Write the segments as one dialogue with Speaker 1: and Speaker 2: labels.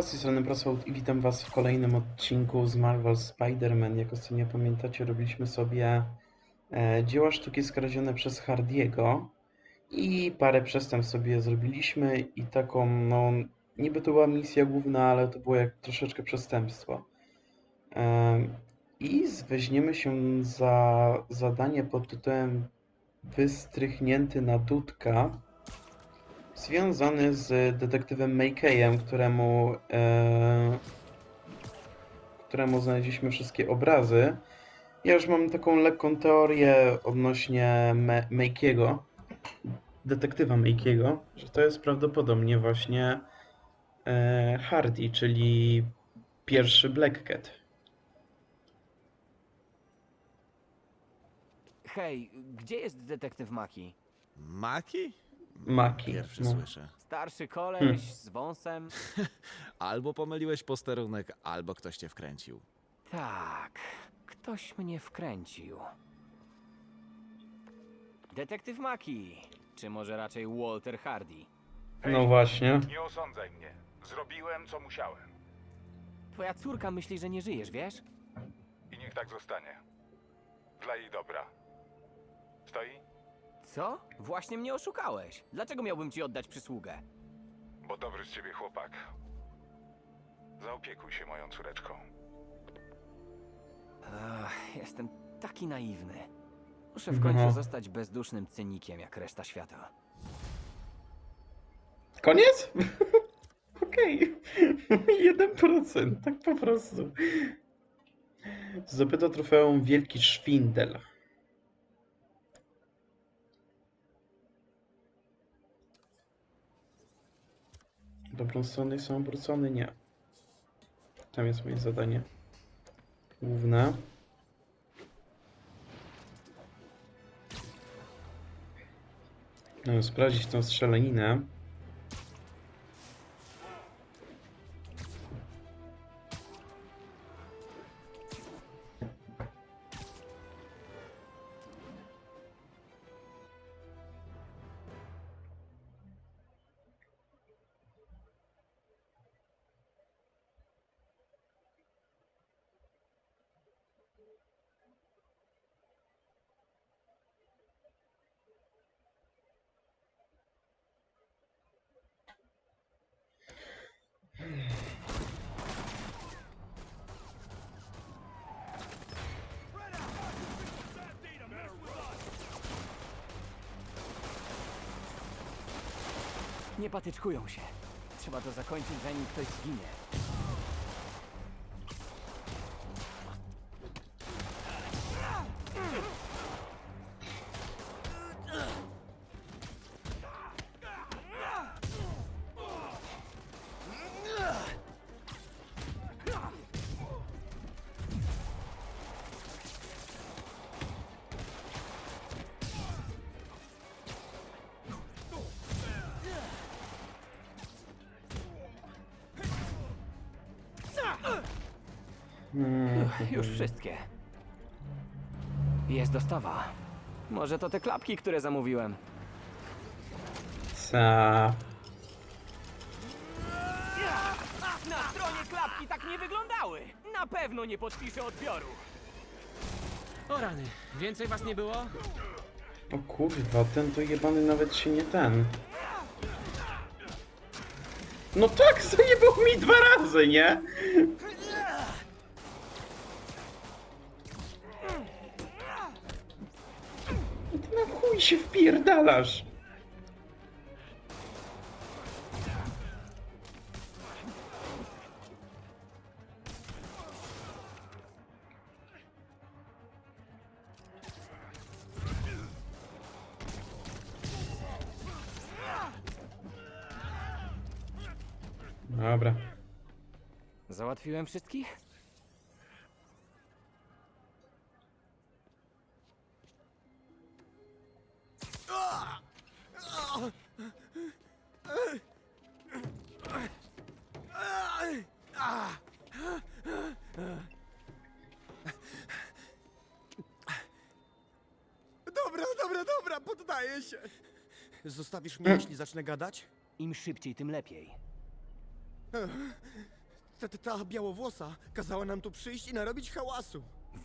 Speaker 1: Z tej strony i witam was w kolejnym odcinku z Marvel Spider-Man. Jak ostatnio pamiętacie, robiliśmy sobie e, dzieła sztuki skradzione przez Hardiego i parę przestępstw sobie zrobiliśmy i taką, no, niby to była misja główna, ale to było jak troszeczkę przestępstwo. E, I weźmiemy się za zadanie pod tytułem Wystrychnięty na dudka związany z detektywem Maykejem, któremu, e, któremu znaleźliśmy wszystkie obrazy. Ja już mam taką lekką teorię odnośnie Me- detektywa Maykiego, że to jest prawdopodobnie właśnie e, Hardy, czyli pierwszy Black Cat.
Speaker 2: Hej, gdzie jest detektyw Maki?
Speaker 3: Maki?
Speaker 1: Maki.
Speaker 3: Pierwszy
Speaker 1: no.
Speaker 3: słyszę.
Speaker 2: Starszy koleś
Speaker 1: Hmm.
Speaker 2: z wąsem?
Speaker 3: Albo pomyliłeś posterunek, albo ktoś cię wkręcił.
Speaker 2: Tak, ktoś mnie wkręcił. Detektyw Maki, czy może raczej Walter Hardy?
Speaker 1: No właśnie.
Speaker 4: Nie osądzaj mnie. Zrobiłem, co musiałem.
Speaker 2: Twoja córka myśli, że nie żyjesz, wiesz?
Speaker 4: I niech tak zostanie. Dla jej dobra. Stoi?
Speaker 2: Co? Właśnie mnie oszukałeś. Dlaczego miałbym ci oddać przysługę?
Speaker 4: Bo dobry z ciebie chłopak. Zaopiekuj się moją córeczką.
Speaker 2: Ach, jestem taki naiwny. Muszę w końcu
Speaker 1: No.
Speaker 2: zostać bezdusznym cynikiem jak reszta świata.
Speaker 1: Koniec? Okej. 1%, tak po prostu. Zdobyto trofeum Wielki Szwindel. Dobrą stronę są obrócony? Nie. Tam jest moje zadanie główne. No, sprawdzić tą strzelaninę.
Speaker 2: Nie patyczkują się. Trzeba to zakończyć, zanim ktoś zginie. Już wszystkie. Jest dostawa. Może to te klapki, które zamówiłem.
Speaker 1: Ca.
Speaker 2: Na stronie klapki tak nie wyglądały. Na pewno nie podpiszę odbioru.
Speaker 5: O rany, więcej was nie było?
Speaker 1: O kurwa, ten to jebany nawet się nie ten. No tak, zajebał mi dwa razy, nie? Chuj się wpierdalasz. Dobra.
Speaker 2: Załatwiłem wszystkich?
Speaker 6: Poddaję się. Zostawisz mnie, jeśli zacznę gadać?
Speaker 2: Im szybciej, tym lepiej.
Speaker 6: Ta, ta, ta białowłosa kazała nam tu przyjść i narobić hałasu.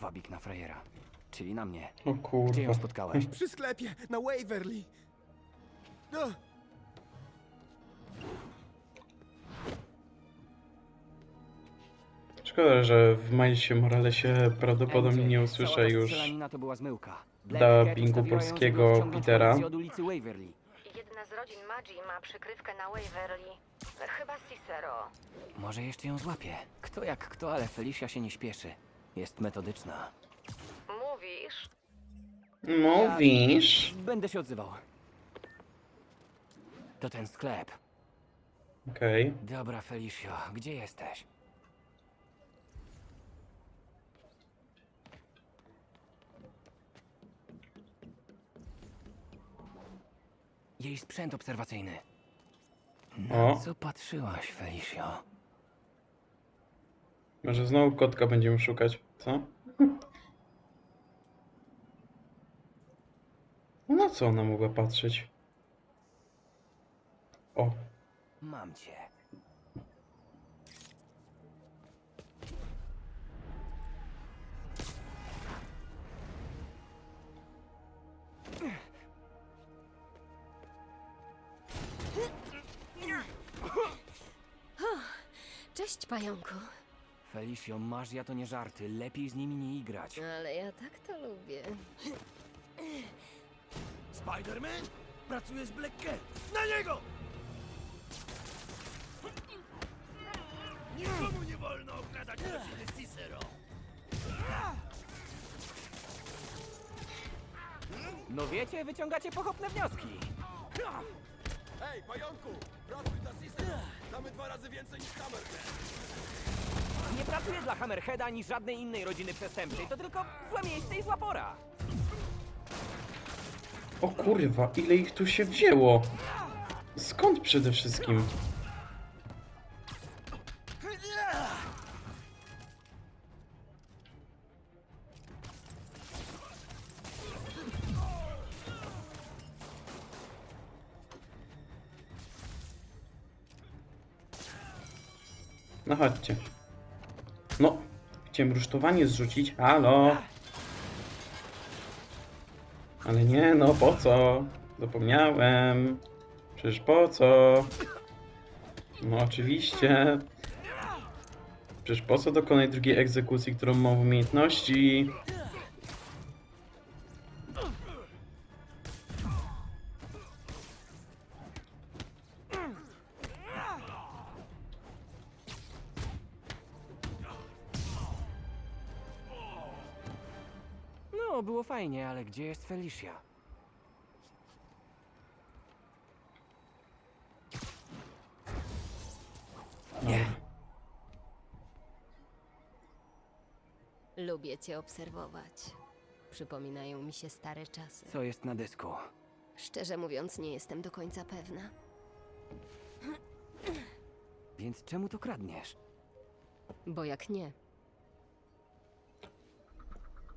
Speaker 2: Wabik na frajera. Czyli na mnie.
Speaker 1: O
Speaker 2: Gdzie ją spotkałeś?
Speaker 6: Przy sklepie, na Waverly. No,
Speaker 1: Szkoda, że w Milesie Moralesie prawdopodobnie nie usłyszę już
Speaker 2: strzelanina to była zmyłka.
Speaker 1: dubbingu polskiego Petera.
Speaker 7: Jedna z rodzin Magi ma przykrywkę na Waverly. Chyba Cicero.
Speaker 2: Może jeszcze ją złapie. Kto jak kto, ale Felicia się nie śpieszy. Jest metodyczna.
Speaker 7: Mówisz?
Speaker 1: Mówisz?
Speaker 2: Będę się odzywał. To ten sklep.
Speaker 1: Okej.
Speaker 2: Dobra, Felicio, gdzie jesteś? Jej sprzęt obserwacyjny. Na
Speaker 1: O.
Speaker 2: co patrzyłaś, Felicio?
Speaker 1: Może znowu kotka będziemy szukać, co? No Na co ona mogła patrzeć? O,
Speaker 2: Mam cię.
Speaker 8: Cześć, pająku.
Speaker 2: Felicio, masz ja to nie żarty. Lepiej z nimi nie igrać.
Speaker 8: Ale ja tak to lubię.
Speaker 6: Spider-Man? Pracuje z Black Cat. Na niego! Nikomu nie wolno okradać rodziny Cicero.
Speaker 9: No wiecie, wyciągacie pochopne wnioski.
Speaker 6: Hej, pająku! Pracuj dla Cicero. Damy dwa razy więcej niż Hammerhead.
Speaker 9: Nie pracuję dla Hammerheada ani żadnej innej rodziny przestępczej, to tylko złe miejsce i zła pora.
Speaker 1: o kurwa, ile ich tu się wzięło? Skąd przede wszystkim? No chodźcie. No, chciałem rusztowanie zrzucić. Halo? Ale nie, no po co? Zapomniałem. Przecież po co? No oczywiście. Przecież po co dokonać drugiej egzekucji, którą mam w umiejętności?
Speaker 2: Fajnie, ale gdzie jest Felicia? Nie.
Speaker 8: Lubię cię obserwować. Przypominają mi się stare czasy.
Speaker 2: Co jest na dysku?
Speaker 8: Szczerze mówiąc, nie jestem do końca pewna.
Speaker 2: Więc czemu to kradniesz?
Speaker 8: Bo jak nie,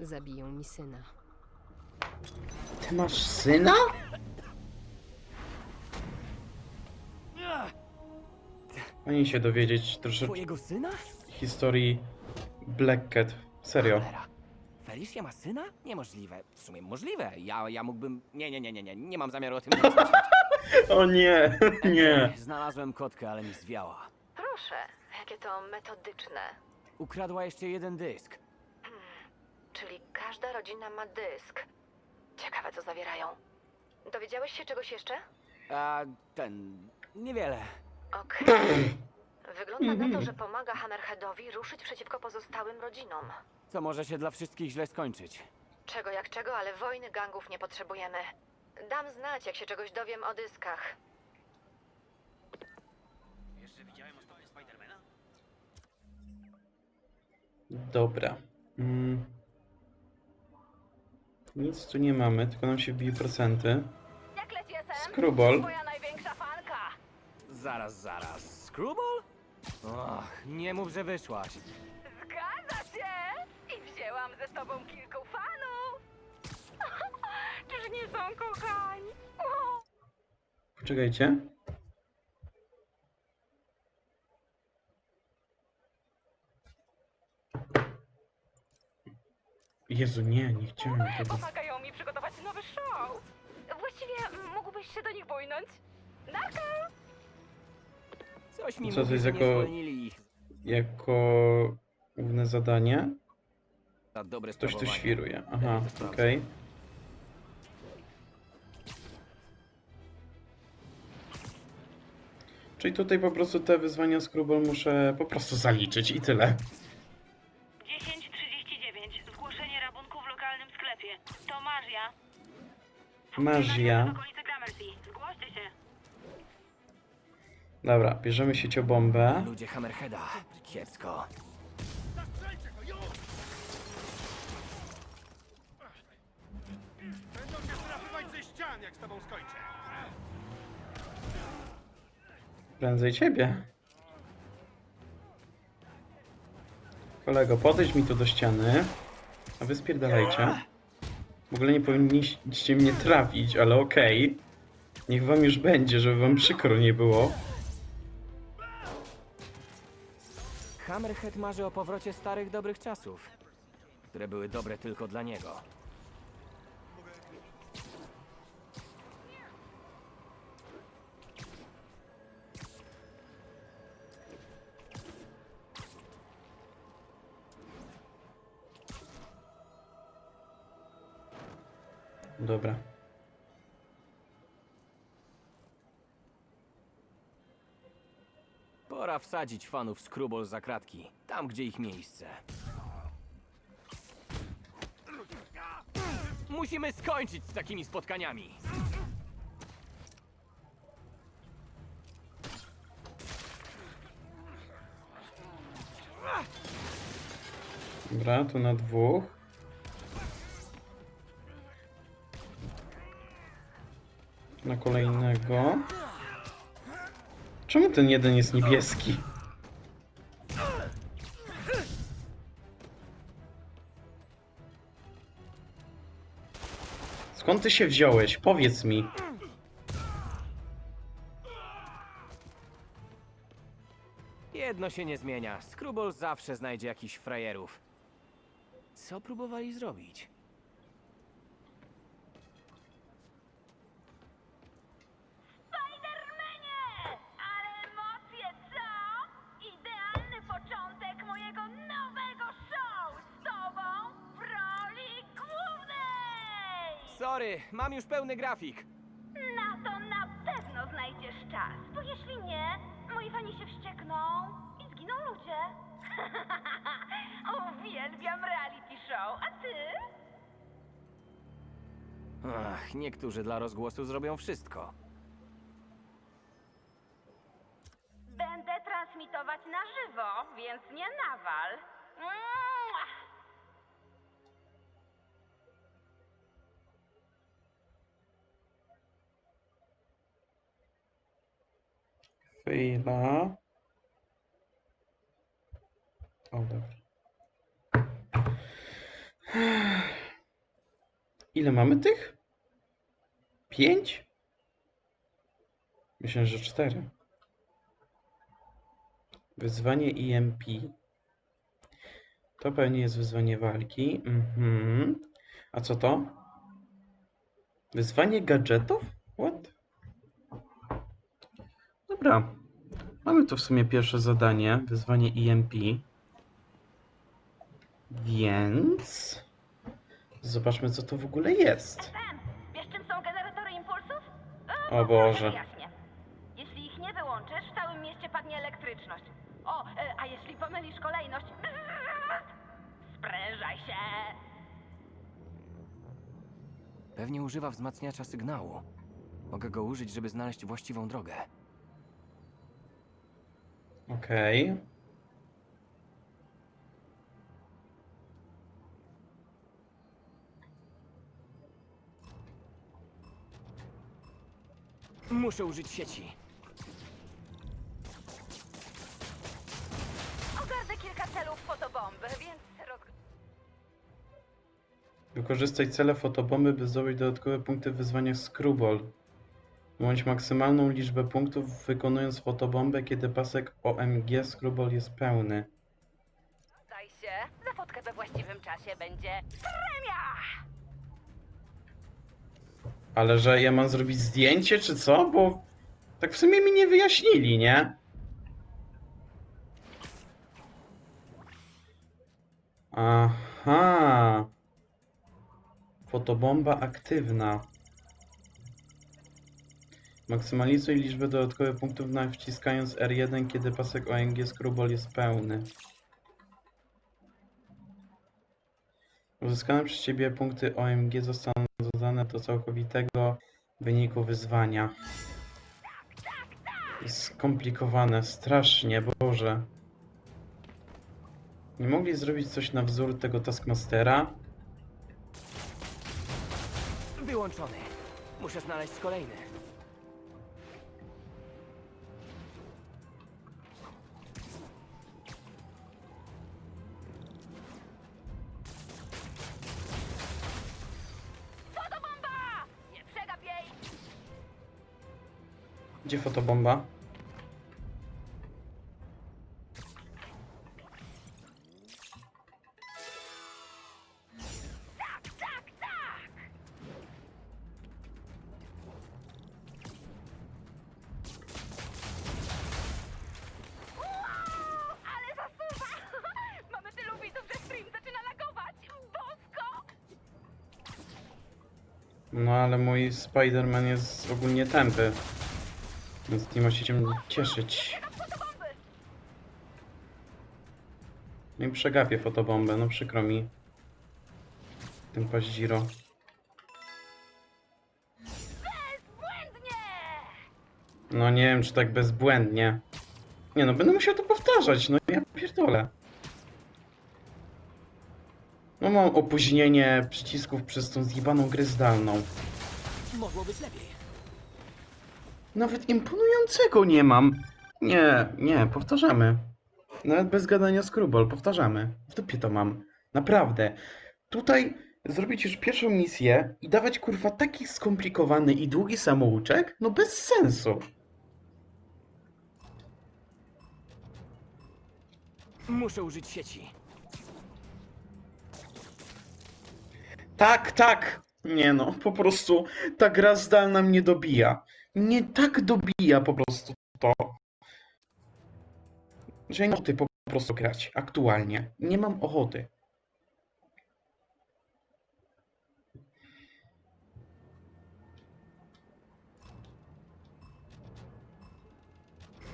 Speaker 8: zabiją mi syna.
Speaker 1: Ty masz syna? Ani się dowiedzieć troszeczkę
Speaker 2: Twojego syna?
Speaker 1: historii Black Cat. Serio.
Speaker 2: Cholera. Felicia ma syna? Niemożliwe. W sumie możliwe. Ja, ja mógłbym... Nie, nie, nie, nie, nie. Nie mam zamiaru o tym.
Speaker 1: O nie, nie.
Speaker 2: Znalazłem kotkę, ale mi zwiała.
Speaker 7: Proszę, jakie to metodyczne.
Speaker 2: Ukradła jeszcze jeden dysk.
Speaker 7: Czyli każda rodzina ma dysk. Ciekawe, co zawierają. Dowiedziałeś się czegoś jeszcze?
Speaker 2: A ten... Niewiele.
Speaker 7: Okej. Wygląda na to, że pomaga Hammerheadowi ruszyć przeciwko pozostałym rodzinom.
Speaker 2: Co może się dla wszystkich źle skończyć.
Speaker 7: Czego jak czego, ale wojny gangów nie potrzebujemy. Dam znać, jak się czegoś dowiem o dyskach.
Speaker 1: Dobra. Mm. Nic tu nie mamy, tylko nam się bije procenty.
Speaker 7: Jak leci SM?
Speaker 1: Skrubol.
Speaker 7: Twoja największa fanka!
Speaker 2: Zaraz, zaraz. Screwball? Och, nie mów, że wyszłaś.
Speaker 7: Zgadza się! I wzięłam ze sobą kilku fanów! Czyż nie są kochani? O!
Speaker 1: Poczekajcie. Jezu, nie, nie chciałem tego.
Speaker 7: Pomagają mi przygotować nowy show. Właściwie mógłbyś się do nich bójnąć. Narka!
Speaker 2: Coś mi
Speaker 1: Co to
Speaker 2: mówi,
Speaker 1: jest
Speaker 2: że nie
Speaker 1: jako-
Speaker 2: zwolnili ich
Speaker 1: Jako główne zadanie.
Speaker 2: za dobre
Speaker 1: Ktoś tu
Speaker 2: sprawowanie.
Speaker 1: świruje. Aha, okej. Czyli tutaj po prostu te wyzwania Scrubble muszę po prostu zaliczyć i tyle. Magia. Dobra, bierzemy sieciobombę.
Speaker 2: Ludzie Hammerheada. Kiepsko.
Speaker 6: Będą się strafywać ze ścian, jak z tobą skończę.
Speaker 1: Prędzej ciebie. Kolego, podejdź mi tu do ściany. A wy spierdalajcie. W ogóle nie powinniście mnie trafić, ale okej. Niech wam już będzie, żeby wam przykro nie było.
Speaker 2: Hammerhead marzy o powrocie starych, dobrych czasów, które były dobre tylko dla niego.
Speaker 1: Dobra.
Speaker 2: Pora wsadzić fanów Scrubble za kratki, tam gdzie ich miejsce.
Speaker 9: Musimy skończyć z takimi spotkaniami.
Speaker 1: Dobra, tu na dwóch. Na kolejnego. Czemu ten jeden jest niebieski? Skąd ty się wziąłeś? Powiedz mi.
Speaker 2: Jedno się nie zmienia. Scrubble zawsze znajdzie jakichś frajerów. Co próbowali zrobić?
Speaker 9: Mam już pełny grafik.
Speaker 7: Na to na pewno znajdziesz czas, bo jeśli nie, moi fani się wściekną i zginą ludzie. Uwielbiam reality show, a ty?
Speaker 2: Ach, niektórzy dla rozgłosu zrobią wszystko.
Speaker 7: Będę transmitować na żywo, więc nie nawal. Mua!
Speaker 1: Chwila. O, dobra. Ile mamy tych? Pięć? Myślę, że cztery. Wyzwanie EMP. To pewnie jest wyzwanie walki. Mhm. A co to? Wyzwanie gadżetów? What? Dobra. Mamy tu w sumie pierwsze zadanie, wyzwanie EMP. Więc... Zobaczmy, co to w ogóle jest.
Speaker 7: Sam, wiesz czym są generatory impulsów?
Speaker 1: O Boże.
Speaker 7: Jaśnie. Jeśli ich nie wyłączysz, w całym mieście padnie elektryczność. O, e, a jeśli pomylisz kolejność... Sprężaj się!
Speaker 2: Pewnie używa wzmacniacza sygnału. Mogę go użyć, żeby znaleźć właściwą drogę.
Speaker 1: Okej.
Speaker 2: Muszę użyć sieci.
Speaker 7: Ogarnę kilka celów fotobomby, więc roz...
Speaker 1: Wykorzystaj cele fotobomby, by zdobyć dodatkowe punkty w wyzwaniach Screwball. Bądź maksymalną liczbę punktów wykonując fotobombę, kiedy pasek OMG Screwball jest pełny.
Speaker 7: Daj się. Za fotkę we właściwym czasie, będzie premia!
Speaker 1: Ale że ja mam zrobić zdjęcie, czy co? Bo tak w sumie mi nie wyjaśnili, nie? Aha. Fotobomba aktywna. Maksymalizuj liczbę dodatkowych punktów na wciskając R1, kiedy pasek ONG Screwball jest pełny. Uzyskane przez Ciebie punkty OMG zostaną dodane do całkowitego wyniku wyzwania. Skomplikowane, strasznie, Boże. Nie mogli zrobić coś na wzór tego Taskmastera?
Speaker 2: Wyłączony. Muszę znaleźć kolejny.
Speaker 7: Lagować! Bosko!
Speaker 1: No ale mój Spider-Man jest ogólnie tępy. Więc nie musicie mnie cieszyć. No i przegapię fotobombę, no przykro mi. Ten paździro. No nie wiem, czy tak bezbłędnie. Nie no, będę musiał to powtarzać, no ja pierdolę. No mam opóźnienie przycisków przez tą zjebaną grę zdalną.
Speaker 5: Mogło być lepiej.
Speaker 1: Nawet imponującego nie mam. Nie, nie, powtarzamy. Nawet bez gadania skrubol, powtarzamy. W dupie to mam. Naprawdę. Tutaj zrobić już pierwszą misję i dawać kurwa taki skomplikowany i długi samouczek? No bez sensu.
Speaker 2: Muszę użyć sieci.
Speaker 1: Tak, tak. Nie no, po prostu ta gra zdalna mnie dobija. Mnie tak dobija po prostu to. Że nie ochoty po prostu grać aktualnie. Nie mam ochoty.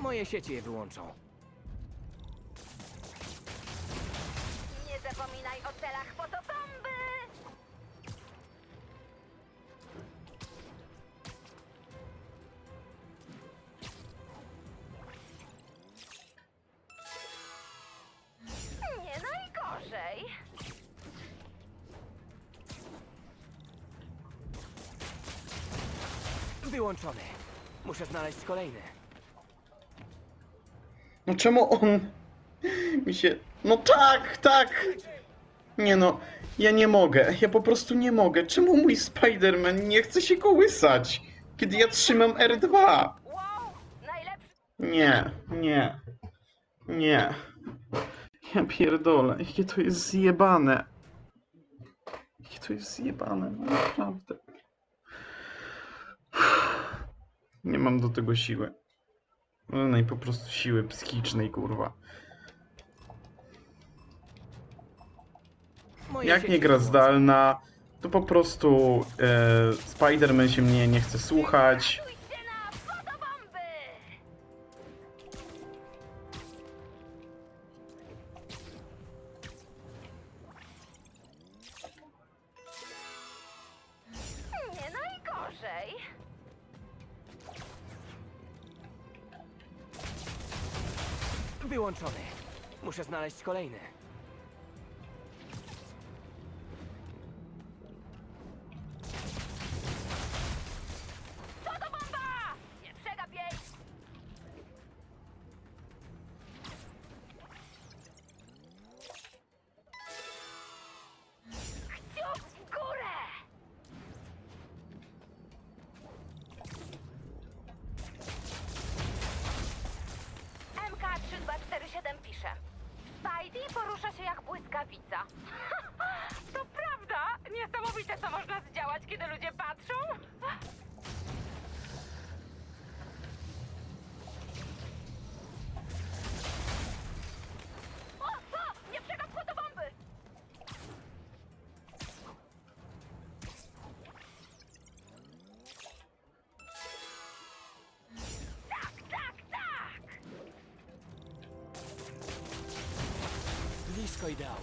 Speaker 2: Moje sieci je wyłączą. Wyłączony. Muszę znaleźć kolejny.
Speaker 1: No czemu on mi się... No tak, tak! Nie no, ja nie mogę, ja po prostu nie mogę. Czemu mój Spider-Man nie chce się kołysać, kiedy ja trzymam R2?
Speaker 7: Wow! Najlepszy
Speaker 1: Nie, nie, nie. Ja pierdolę, jakie to jest zjebane. Jakie to jest zjebane, no naprawdę. Nie mam do tego siły. No i po prostu siły psychicznej, kurwa. Jak nie gra zdalna, to po prostu e, Spider-Man się mnie nie chce słuchać.
Speaker 2: Muszę znaleźć kolejny.
Speaker 7: Fotobomba! Nie przegap jej! Kciuk w górę! MK3247 pisze. Spidey porusza się jak błyskawica. to prawda? Niesamowite, co można zdziałać, kiedy ludzie patrzą.
Speaker 5: Blisko ideału.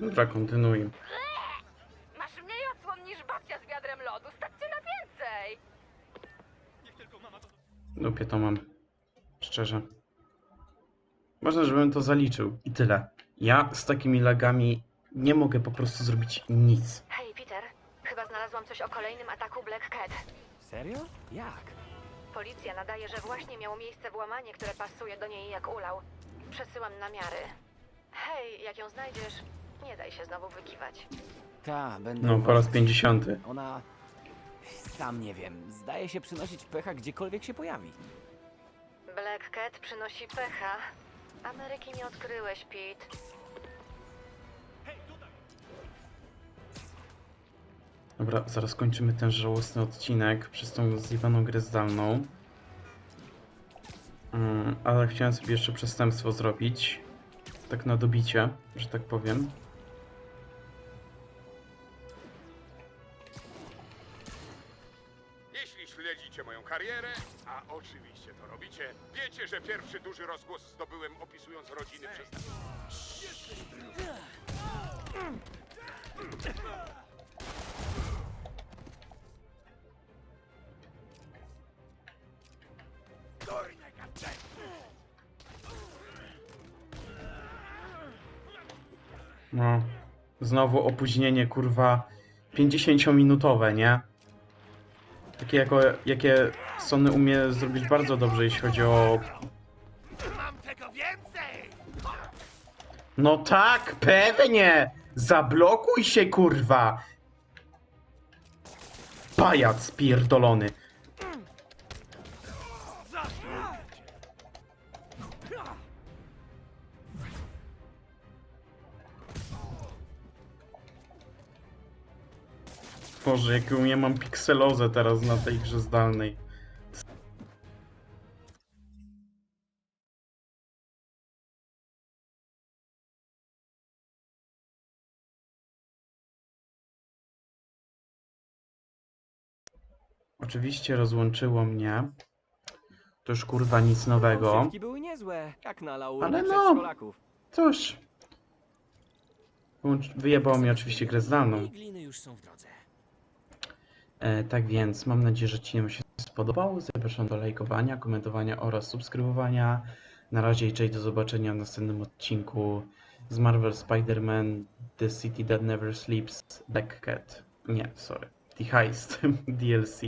Speaker 1: Dobra, kontynuuj.
Speaker 7: Masz mniej odsłon niż babcia z wiadrem lodu. Stawcie na więcej!
Speaker 1: Dupie to mam. Szczerze. Ważne, żebym to zaliczył. I tyle. Ja z takimi lagami nie mogę po prostu zrobić nic.
Speaker 7: Hej, Peter. Chyba znalazłam coś o kolejnym ataku Black Cat.
Speaker 2: Serio? Jak?
Speaker 7: Policja nadaje, że właśnie miało miejsce włamanie, które pasuje do niej jak ulał. Przesyłam namiary. Hej, jak ją znajdziesz, nie daj się znowu wykiwać.
Speaker 2: Ta, będę
Speaker 1: No, po raz
Speaker 2: uważać.
Speaker 1: pięćdziesiąty.
Speaker 2: Ona... Sam nie wiem. Zdaje się przynosić pecha gdziekolwiek się pojawi.
Speaker 7: Black Cat przynosi pecha. Ameryki nie odkryłeś, Pete.
Speaker 1: Dobra, zaraz kończymy ten żałosny odcinek przez tą zjebaną grę zdalną. Mm, ale chciałem sobie jeszcze przestępstwo zrobić. Tak na dobicie, że tak powiem.
Speaker 10: Jeśli śledzicie moją karierę, a oczywiście to robicie, wiecie, że pierwszy duży rozgłos zdobyłem opisując rodziny przestępców.
Speaker 1: No. Znowu opóźnienie, kurwa, 50-minutowe, nie? Takie, jako, jakie Sony umie zrobić bardzo dobrze, jeśli chodzi o...
Speaker 6: Mam tego więcej!
Speaker 1: No tak, pewnie! Zablokuj się, kurwa! Pajac pierdolony. Boże, jaką ja mam pikselozę teraz na tej grze zdalnej. Oczywiście rozłączyło mnie. To już kurwa nic nowego.
Speaker 2: Odżywki były niezłe, jak na laurę
Speaker 1: Ale no.
Speaker 2: przedszkolaków.
Speaker 1: Cóż. Wyłącz- Wyjebało mi oczywiście grę zdalną.
Speaker 5: I gliny już są w drodze.
Speaker 1: E, tak więc mam nadzieję, że Ci się spodobał. Zapraszam do lajkowania, komentowania oraz subskrybowania. Na razie i cześć, do zobaczenia w następnym odcinku z Marvel Spider-Man The City That Never Sleeps Black Cat. Nie, sorry. The Heist DLC.